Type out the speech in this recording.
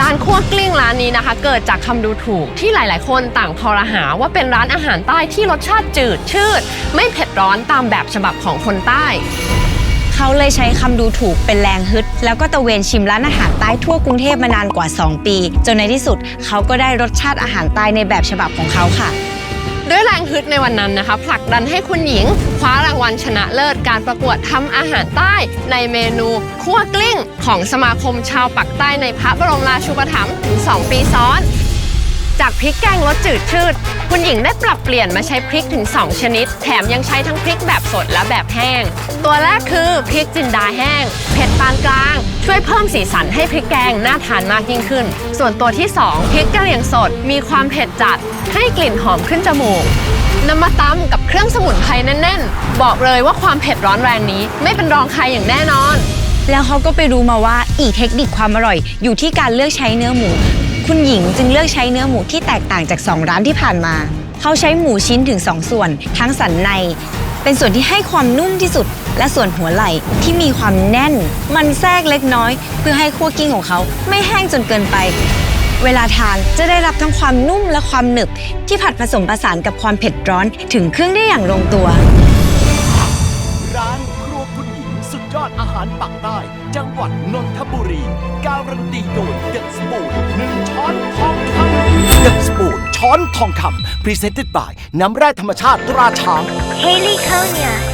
ร้านคั่วกลิ้งร้านนี้นะคะ เกิดจากคำดูถูกที่หลาย ๆ คนต่างพอรหาว่าเป็นร้านอาหารใต้ที่รสชาติจืดชืด ไม่เผ็ดร้อนตามแบบฉบับของคนใต้ เขาเลยใช้คำดูถูกเป็นแรงฮึด แล้วก็ตะเวนชิมร้านอาหารใต้ทั่วกรุงเทพมานานกว่า 2 ปี จนในที่สุดเขาก็ได้รสชาติอาหารใต้ในแบบฉบับของเขาค่ะ ฮึดในวันนั้นนะคะ ผลักดันให้คุณหญิง คว้ารางวัลชนะเลิศการประกวดทำอาหารใต้ในเมนูคั่วกลิ้ง ของสมาคมชาวปักใต้ในพระบรมราชูปถัมภ์ถึง 2 ปีซ้อน จากพริกแกงรสจืดชืด คุณหญิงได้ปรับเปลี่ยนมาใช้พริกถึง 2 ชนิด แถมยังใช้ทั้งพริกแบบสดและแบบแห้ง ตัวแรกคือพริกจินดาแห้ง เผ็ดปานกลาง ช่วยเพิ่มสีสันให้พริกแกงน่าทานมากยิ่งขึ้น ส่วนตัวที่ 2พริกกะเหรี่ยงสดมีความเผ็ดจัด ให้กลิ่นหอมขึ้นจมูกนำมาตำกับเครื่องสมุนไพรแน่น ๆ บอกเลยว่าความเผ็ดร้อนแรงนี้ ไม่เป็นรองใครอย่างแน่นอน แล้วเขาก็ไปรู้มาว่าอีกเทคนิคความอร่อย อยู่ที่การเลือกใช้เนื้อหมู คุณหญิงจึงเลือกใช้เนื้อหมูที่แตกต่างจาก 2 ร้านที่ผ่านมา เขาใช้หมูชิ้นถึง 2 ส่วน ทั้งสันใน เป็นส่วนที่ให้ความนุ่มที่สุด และส่วนหัวไหล่ที่มีความแน่น มันแทรกเล็กน้อย เพื่อให้คั่วกิ้งของเขาไม่แห้งจนเกินไป เวลาทานจะได้รับทั้งความนุ่มและความหนึบ ที่ผัดผสมผสานกับความเผ็ดร้อนถึงเครื่องได้อย่างลงตัว ร้านครัวคุณหญิงสุดยอดอาหารปักใต้ จังหวัดนนทบุรี การันตีโดยเดอะสปูนหนึ่งช้อนทองคำเดอะสปูนช้อนทองคำ Presented by น้ำแร่ธรรมชาติตราช้าง Haley Konya. H group.